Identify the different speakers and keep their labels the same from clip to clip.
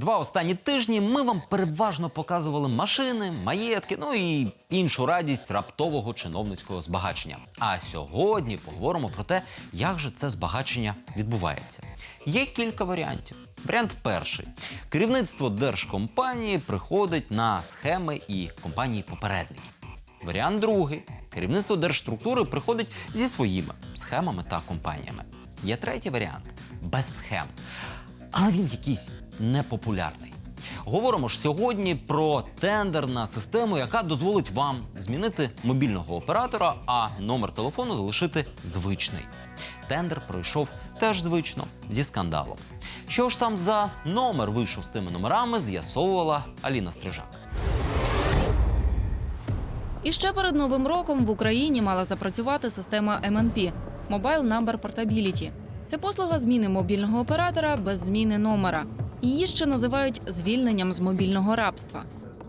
Speaker 1: Два останні тижні ми вам переважно показували машини, маєтки, ну і іншу радість раптового чиновницького збагачення. А сьогодні поговоримо про те, як же це збагачення відбувається. Є кілька варіантів. Варіант перший: керівництво держкомпанії приходить на схеми і компанії попередників. Варіант другий: керівництво держструктури приходить зі своїми схемами та компаніями. Є третій варіант без схем, але він якийсь непопулярний. Говоримо ж сьогодні про тендер на систему, яка дозволить вам змінити мобільного оператора, а номер телефону залишити звичний. Тендер пройшов теж звично зі скандалом. Що ж там за номер вийшов з тими номерами, з'ясовувала Аліна Стрижак.
Speaker 2: І ще перед новим роком в Україні мала запрацювати система MNP – Mobile Number Portability. Це послуга зміни мобільного оператора без зміни номера. Її ще називають звільненням з мобільного рабства.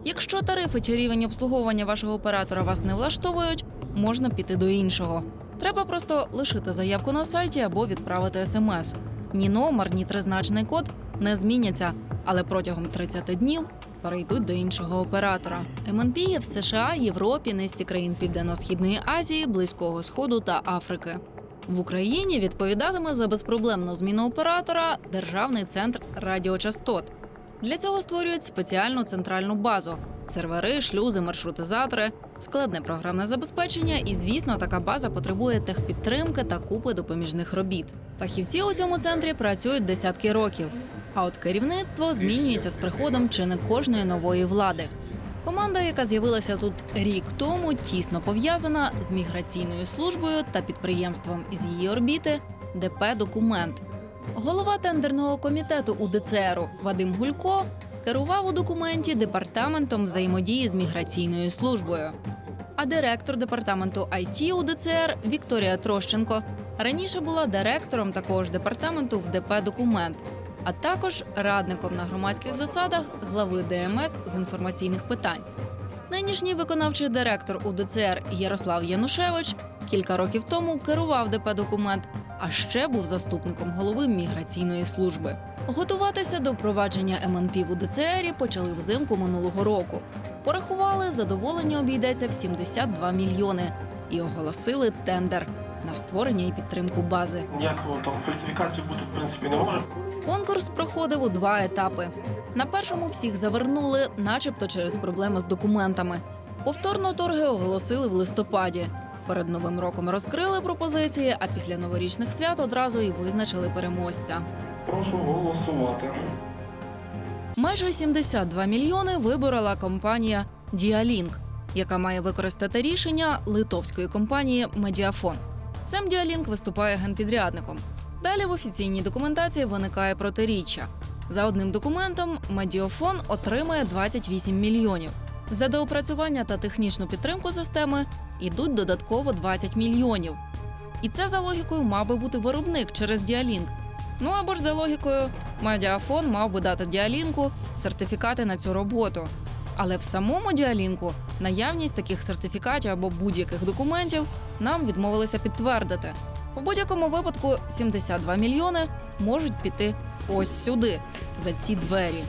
Speaker 2: Якщо тарифи чи рівень обслуговування вашого оператора вас не влаштовують, можна піти до іншого. Треба просто лишити заявку на сайті або відправити смс. Ні номер, ні тризначний код не зміняться, але протягом 30 днів перейдуть до іншого оператора. МНП є в США, Європі, низці країн Південно-Східної Азії, Близького Сходу та Африки. В Україні відповідатиме за безпроблемну зміну оператора Державний центр радіочастот. Для цього створюють спеціальну центральну базу: сервери, шлюзи, маршрутизатори, складне програмне забезпечення, і, звісно, така база потребує техпідтримки та купи допоміжних робіт. Фахівці у цьому центрі працюють десятки років. А от керівництво змінюється з приходом чи не кожної нової влади. Команда, яка з'явилася тут рік тому, тісно пов'язана з міграційною службою та підприємством із її орбіти ДП Документ. Голова тендерного комітету УДЦРу Вадим Гулько керував у документі департаментом взаємодії з міграційною службою. А директор департаменту IT УДЦР Вікторія Трощенко раніше була директором такого ж департаменту в ДП Документ, а також радником на громадських засадах глави ДМС з інформаційних питань. Нинішній виконавчий директор УДЦР Ярослав Янушевич кілька років тому керував ДП документ, а ще був заступником голови міграційної служби. Готуватися до впровадження МНП в УДЦРі почали взимку минулого року. Порахували, задоволення обійдеться в 72 мільйони і оголосили тендер на створення і підтримку бази.
Speaker 3: Ніякого там фальсифікації бути в принципі не може.
Speaker 2: Конкурс проходив у два етапи. На першому всіх завернули, начебто через проблеми з документами. Повторно торги оголосили в листопаді. Перед новим роком розкрили пропозиції, а після новорічних свят одразу і визначили переможця.
Speaker 3: Прошу голосувати.
Speaker 2: Майже 72 мільйони виборола компанія Діалінк, яка має використати рішення литовської компанії Медіафон. Сам Діалінк виступає генпідрядником. Далі в офіційній документації виникає протиріччя. За одним документом Медіафон отримає 28 мільйонів. За доопрацювання та технічну підтримку системи йдуть додатково 20 мільйонів. І це за логікою мав би бути виробник через Діалінк. Ну або ж за логікою, Медіафон мав би дати діалінку сертифікати на цю роботу. Але в самому діалінку наявність таких сертифікатів або будь-яких документів нам відмовилися підтвердити. У будь-якому випадку 72 мільйони можуть піти ось сюди, за ці двері.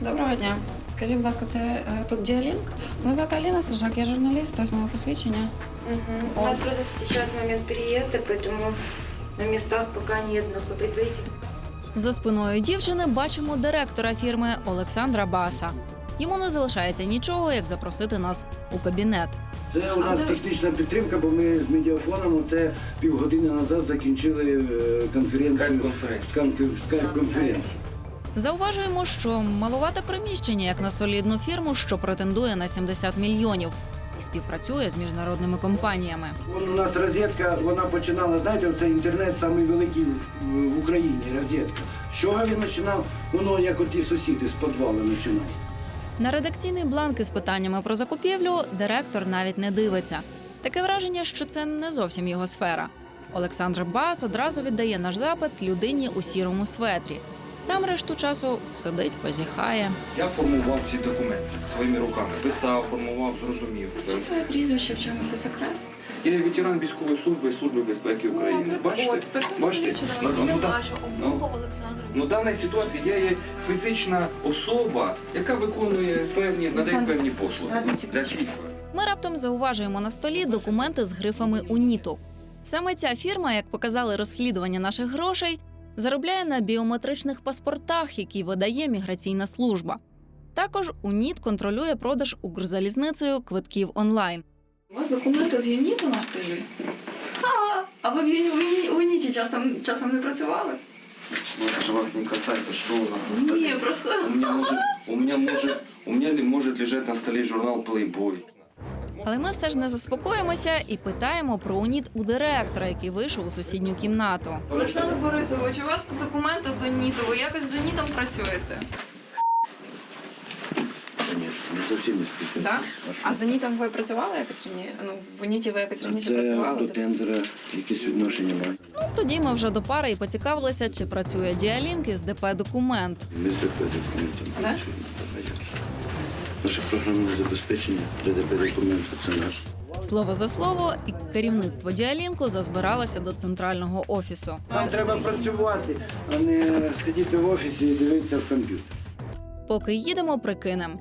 Speaker 4: Доброго дня. Скажіть, будь ласка, це е, тут діалінк? Мене звати Аліна Сержак, я журналіст, ось моє посвідчення.
Speaker 5: Мгм. У нас
Speaker 4: Ос.
Speaker 5: просто сейчас момент переезда, поэтому на местах пока нет нас по предварительным.
Speaker 2: За спиною дівчини бачимо директора фірми Олександра Баса. Йому не залишається нічого, як запросити нас у кабінет.
Speaker 6: Це у нас технічна підтримка, бо ми з медіафоном це півгодини назад закінчили е, конференцію. Скайп-конференцію. Скайп-конференцію.
Speaker 2: Зауважуємо, що малувате приміщення як на солідну фірму, що претендує на 70 мільйонів і співпрацює з міжнародними компаніями.
Speaker 6: Вон у нас розетка, вона починала, знаєте, це інтернет самий великий в, в Україні, розетка. З чого він починав? Воно як оті сусіди з підвалу починав.
Speaker 2: На редакційний бланк із питаннями про закупівлю директор навіть не дивиться. Таке враження, що це не зовсім його сфера. Олександр Бас одразу віддає наш запит людині у сірому светрі. Сам решту часу сидить, позіхає.
Speaker 7: Я формував ці документи своїми руками. Писав, формував, зрозумів.
Speaker 4: Чи своє прізвище, в чому це секрет?
Speaker 7: Я ветеран військової служби і служби безпеки України. Бачите?
Speaker 4: От,
Speaker 7: Бачите? Ну, ну, да-
Speaker 4: бачу
Speaker 7: ну, Ну, в даній ситуації я є фізична особа, яка виконує певні, надає певні послуги для всіх.
Speaker 2: Ми раптом зауважуємо на столі документи з грифами УНІТу. Саме ця фірма, як показали розслідування наших грошей, заробляє на біометричних паспортах, які видає міграційна служба. Також УНІТ контролює продаж Укрзалізницею квитків онлайн.
Speaker 4: У вас документи з ЮНІТу на столі? А, а ви в Юні- в Юні- у ЮНІТі часом, часом не працювали?
Speaker 7: Ну, это же вас не касается, что у нас на столе.
Speaker 4: Ні, просто
Speaker 7: У меня может, у меня может, у меня может лежать на столе журнал Playboy.
Speaker 2: Але ми все ж не заспокоїмося і питаємо про УНІТ у директора, який вийшов у сусідню кімнату.
Speaker 4: Олександр Борисович, у вас тут документи з ЮНІТу, ви якось з ЮНІТом працюєте?
Speaker 6: Конечно, не зовсім не співпрацює.
Speaker 4: Да?
Speaker 6: А?
Speaker 4: З ЮНІТом ви працювали якось раніше? Ну, в ЮНІТі ви якось раніше
Speaker 6: Це
Speaker 4: працювали?
Speaker 6: до тендера якесь відношення має.
Speaker 2: Ну тоді ми вже до пари і поцікавилися, чи працює діалінк із ДП документ.
Speaker 6: Ми з ДП документом
Speaker 4: Да?
Speaker 6: працюємо. Наше програмне забезпечення ДДП документу це наш.
Speaker 2: Слово за слово, і керівництво діалінку зазбиралося до центрального офісу.
Speaker 6: Нам треба працювати, а не сидіти в офісі і дивитися в комп'ютер.
Speaker 2: Поки їдемо, прикинем.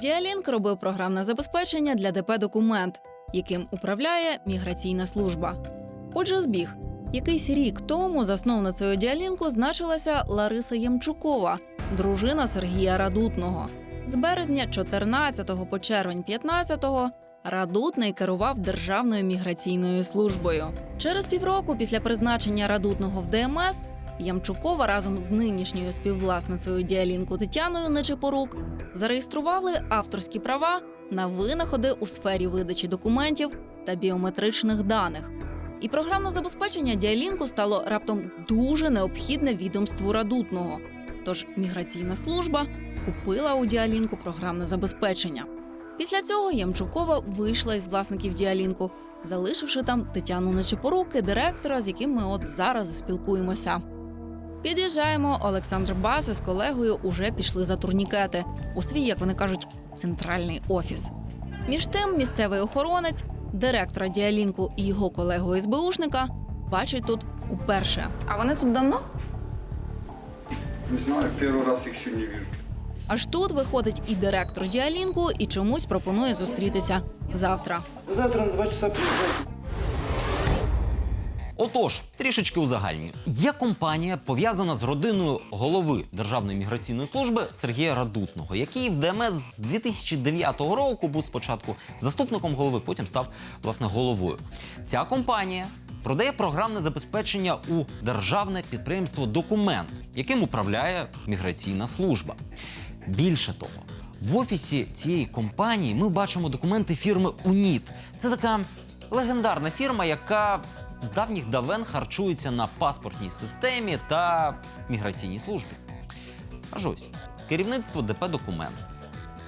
Speaker 2: Діалінк робив програмне забезпечення для ДП документ, яким управляє міграційна служба. Отже, збіг. Якийсь рік тому засновницею діалінку значилася Лариса Ємчукова, дружина Сергія Радутного. З березня 14 по червень 15 Радутний керував Державною міграційною службою. Через півроку після призначення Радутного в ДМС Ямчукова разом з нинішньою співвласницею діалінку Тетяною Нечипорук зареєстрували авторські права на винаходи у сфері видачі документів та біометричних даних. І програмне забезпечення діалінку стало раптом дуже необхідне відомству радутного. Тож міграційна служба купила у діалінку програмне забезпечення. Після цього Ямчукова вийшла із власників діалінку, залишивши там Тетяну Нечипоруки, директора, з яким ми от зараз спілкуємося. Під'їжджаємо. Олександр Бас із колегою уже пішли за турнікети у свій, як вони кажуть, центральний офіс. Між тим, місцевий охоронець, директора діалінку і його колегу СБУшника бачить тут уперше.
Speaker 4: А вони тут давно?
Speaker 7: Не знаю, первый раз их сегодня вижу.
Speaker 2: Аж тут виходить і директор діалінку, і чомусь пропонує зустрітися завтра.
Speaker 6: Завтра на 2 часа приїжджайте.
Speaker 1: Отож, трішечки узагальнюю. Є компанія, пов'язана з родиною голови Державної міграційної служби Сергія Радутного, який в ДМС з 2009 року був спочатку заступником голови, потім став власне головою. Ця компанія продає програмне забезпечення у державне підприємство Документ, яким управляє міграційна служба. Більше того, в офісі цієї компанії ми бачимо документи фірми УНІТ. Це така легендарна фірма, яка з давніх давен харчується на паспортній системі та міграційній службі. Аж ось керівництво ДП документ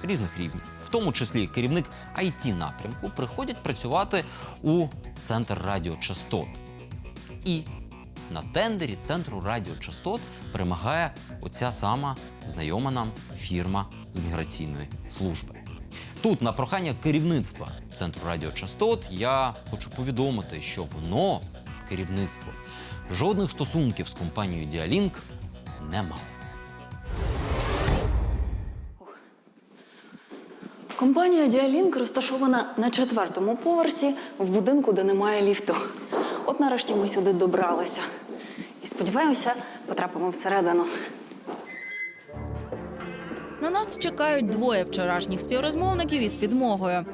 Speaker 1: різних рівнів, в тому числі керівник it напрямку, приходять працювати у центр радіочастот. І на тендері центру радіочастот перемагає оця сама знайома нам фірма з міграційної служби. Тут, на прохання керівництва центру радіочастот, я хочу повідомити, що воно, керівництво, жодних стосунків з компанією Діалінк не мало.
Speaker 8: Компанія Діалінк розташована на четвертому поверсі в будинку, де немає ліфту. От нарешті ми сюди добралися. І сподіваємося, потрапимо всередину.
Speaker 2: На нас чекають двоє вчорашніх співрозмовників із підмогою.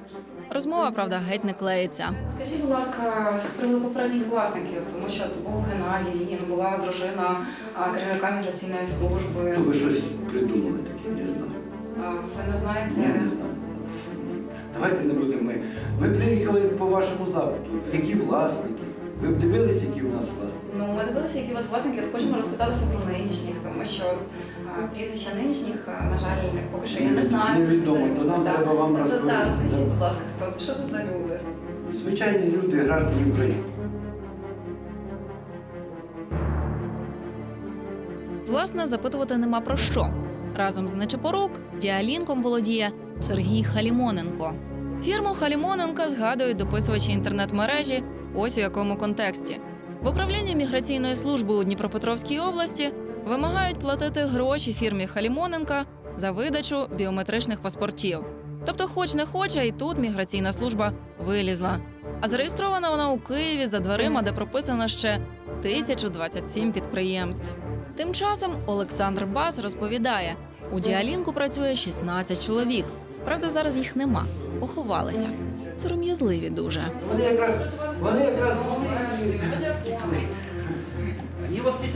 Speaker 2: Розмова, правда, геть не клеїться.
Speaker 4: Скажіть, будь ласка, з приводу попередніх власників, тому що був Геннадій, він була дружина керівника міграційної служби.
Speaker 6: То ви щось придумали таке, я знаю.
Speaker 4: А, Ви не знаєте?
Speaker 6: Ні, не знаю. Давайте не будемо ми. Ми приїхали по вашому запиту. Які власники? Ви б дивилися, які у нас власники?
Speaker 4: Ну, ми дивилися, які у вас власники, от хочемо розпитатися про нинішніх, тому що а, прізвища нинішніх, а, на жаль, поки що я не знаю.
Speaker 6: Невідомо, то нам треба вам розповісти.
Speaker 4: Так, скажіть, будь ласка, хто це? Що це за люди?
Speaker 6: Звичайні люди, граждані України.
Speaker 2: Власне, запитувати нема про що. Разом з Нечепорук діалінком володіє Сергій Халімоненко. Фірму Халімоненка згадують дописувачі інтернет-мережі. Ось у якому контексті. В управлінні міграційної служби у Дніпропетровській області вимагають платити гроші фірмі Халімоненка за видачу біометричних паспортів. Тобто, хоч не хоче, і тут міграційна служба вилізла. А зареєстрована вона у Києві за дверима, де прописано ще 1027 підприємств. Тим часом Олександр Бас розповідає: у діалінку працює 16 чоловік. Правда, зараз їх нема, поховалися. Сором'язливі дуже.
Speaker 6: Вони якраз, вони якраз були
Speaker 7: Они вас
Speaker 6: і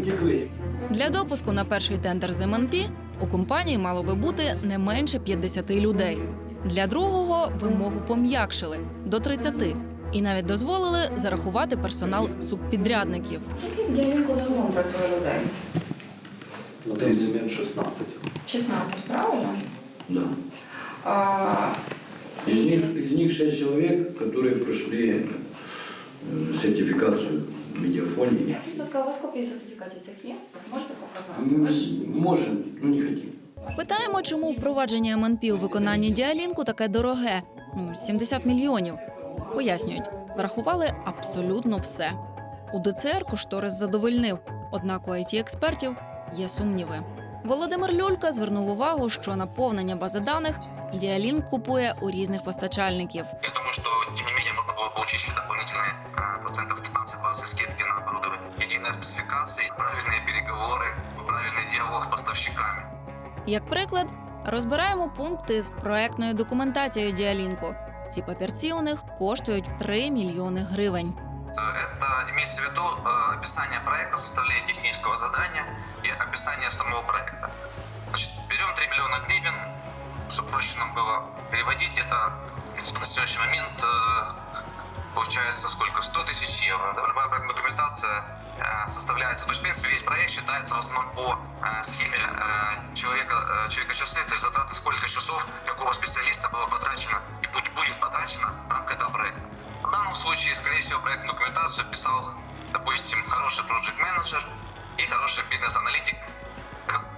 Speaker 6: втекли.
Speaker 2: Для допуску на перший тендер з МНП у компанії мало би бути не менше 50 людей. Для другого вимогу пом'якшили до 30. І навіть дозволили зарахувати персонал субпідрядників.
Speaker 4: Скільки в діалінку загалом працює людей?
Speaker 3: На момент 16.
Speaker 4: 16, правильно?
Speaker 6: Да.
Speaker 4: А,
Speaker 6: Из них, из них шесть человек, которые прошли э, сертификацию медиафонии.
Speaker 4: Скажіть, будь ласка, у вас копії сертифікатів цих є? Можете показати?
Speaker 6: М,
Speaker 4: Ви ж
Speaker 6: Можем, но не хотим.
Speaker 2: Питаємо, чому впровадження МНП у виконанні діалінку таке дороге ну 70 мільйонів. Пояснюють, врахували абсолютно все. У ДЦР кошторис задовольнив, однак у it експертів є сумніви. Володимир Люлька звернув увагу, що наповнення бази даних діалінк купує у різних постачальників.
Speaker 9: Я думаю, что, тем не менее, можно было получить еще дополнительные э, процентов 15 скидки на оборудование. Единые спецификации, правильные переговоры, правильный диалог с поставщиками.
Speaker 2: Як приклад, розбираємо пункти з проектною документацією діалінку. Ці папірці у них коштують 3 мільйони гривень.
Speaker 9: Э, Это имеется в виду э, описание проекта, составление технического задания и описание самого проекта. Значит, берем 3 миллиона гривен, чтобы проще нам было переводить, это на сегодняшний момент э, получается сколько? 100 тысяч евро. Любая проектная документация составляется, то есть, в принципе, весь проект считается в основном по схеме человека, человека часы, то есть затраты, сколько часов какого специалиста было потрачено и будет потрачено в рамках этого проекта. В данном случае, скорее всего, проектную документацию писал, допустим, хороший проект менеджер и хороший бизнес-аналитик,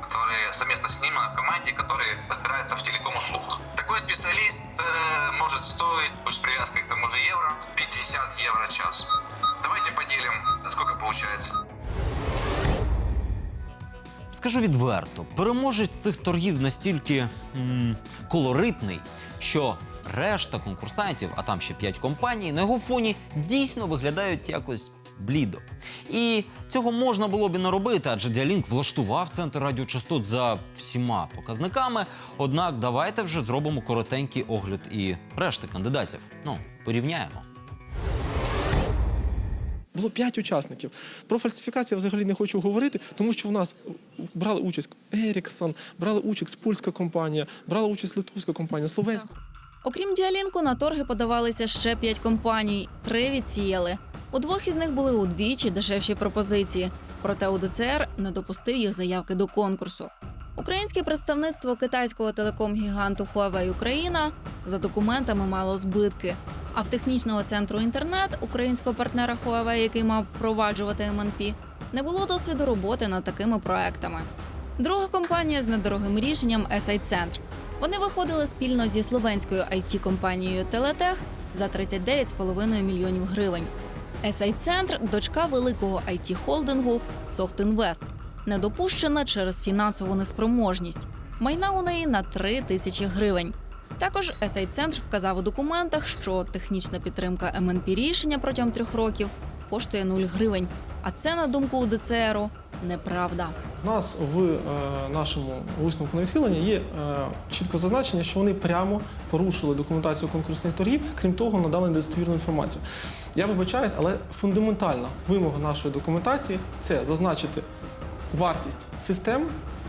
Speaker 9: который совместно с ним на команде, который разбирается в телеком-услугах. Такой специалист э, может стоить, пусть с привязкой к тому же евро, 50 евро час. Давайте поделим, сколько получается.
Speaker 1: Скажу відверто, переможець цих торгів настільки м, колоритний, що решта конкурсантів, а там ще п'ять компаній, на його фоні дійсно виглядають якось блідо. І цього можна було б і не робити, адже Діалінк влаштував центр радіочастот за всіма показниками. Однак давайте вже зробимо коротенький огляд і решти кандидатів. Ну, порівняємо.
Speaker 10: Було п'ять учасників. Про фальсифікацію я взагалі не хочу говорити, тому що в нас брали участь Еріксон, брали участь польська компанія, брала участь литовська компанія, словенська.
Speaker 2: Окрім діалінку, на торги подавалися ще п'ять компаній. Три відсіяли. У двох із них були удвічі дешевші пропозиції. Проте УДЦР не допустив їх заявки до конкурсу. Українське представництво китайського телеком-гіганту Huawei Україна за документами мало збитки. А в технічного центру інтернет українського партнера Huawei, який мав впроваджувати МНП, не було досвіду роботи над такими проектами. Друга компанія з недорогим рішенням SI Центр. Вони виходили спільно зі словенською it компанією Телетех за 39,5 мільйонів гривень. SI Центр дочка великого it холдингу Soft не допущена через фінансову неспроможність. Майна у неї на 3 тисячі гривень. Також SI Центр вказав у документах, що технічна підтримка МНП рішення протягом трьох років коштує 0 гривень. А це, на думку УДЦРу, неправда.
Speaker 10: Нас в е, нашому висновку на відхилення є е, чітко зазначення, що вони прямо порушили документацію конкурсних торгів, крім того, надали недостовірну інформацію. Я вибачаюсь, але фундаментальна вимога нашої документації це зазначити вартість систем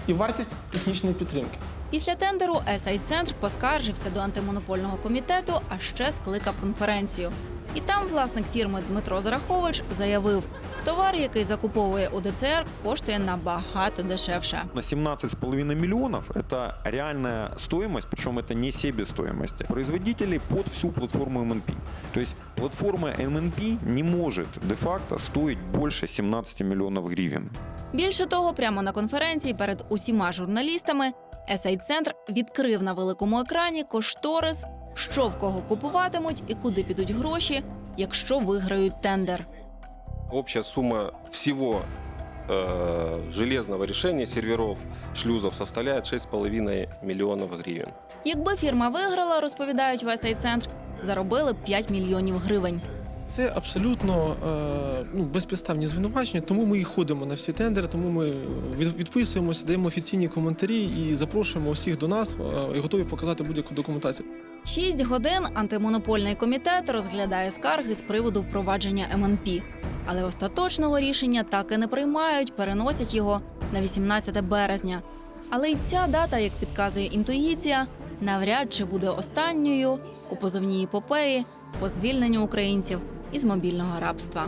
Speaker 10: і вартість технічної підтримки.
Speaker 2: Після тендеру SI Центр поскаржився до антимонопольного комітету, а ще скликав конференцію. І там власник фірми Дмитро Зарахович заявив, товар, який закуповує УДЦР, коштує набагато дешевше.
Speaker 11: На 17,5 миллионов это реальная стоимость, причем это не себестоимость производителей под всю платформу MNP. То есть платформа MNP не может де-факто стоить больше 17 миллионов гривен.
Speaker 2: Більше того, прямо на конференції перед усіма журналістами SI Центр відкрив на великому екрані кошторис що в кого купуватимуть і куди підуть гроші, якщо виграють тендер.
Speaker 12: Общая сумма всего э, железного решения серверов, шлюзов составляет 6,5 миллионов гривен.
Speaker 2: Якби фірма виграла, розповідають в центр заробили б 5 мільйонів гривень.
Speaker 10: Це абсолютно е, ну, безпідставні звинувачення, тому ми і ходимо на всі тендери, тому ми від- відписуємося, даємо офіційні коментарі і запрошуємо усіх до нас е, і готові показати будь-яку документацію.
Speaker 2: Шість годин антимонопольний комітет розглядає скарги з приводу впровадження МНП. Але остаточного рішення так і не приймають, переносять його на 18 березня. Але й ця дата, як підказує інтуїція, навряд чи буде останньою у позовній епопеї по звільненню українців із мобільного рабства.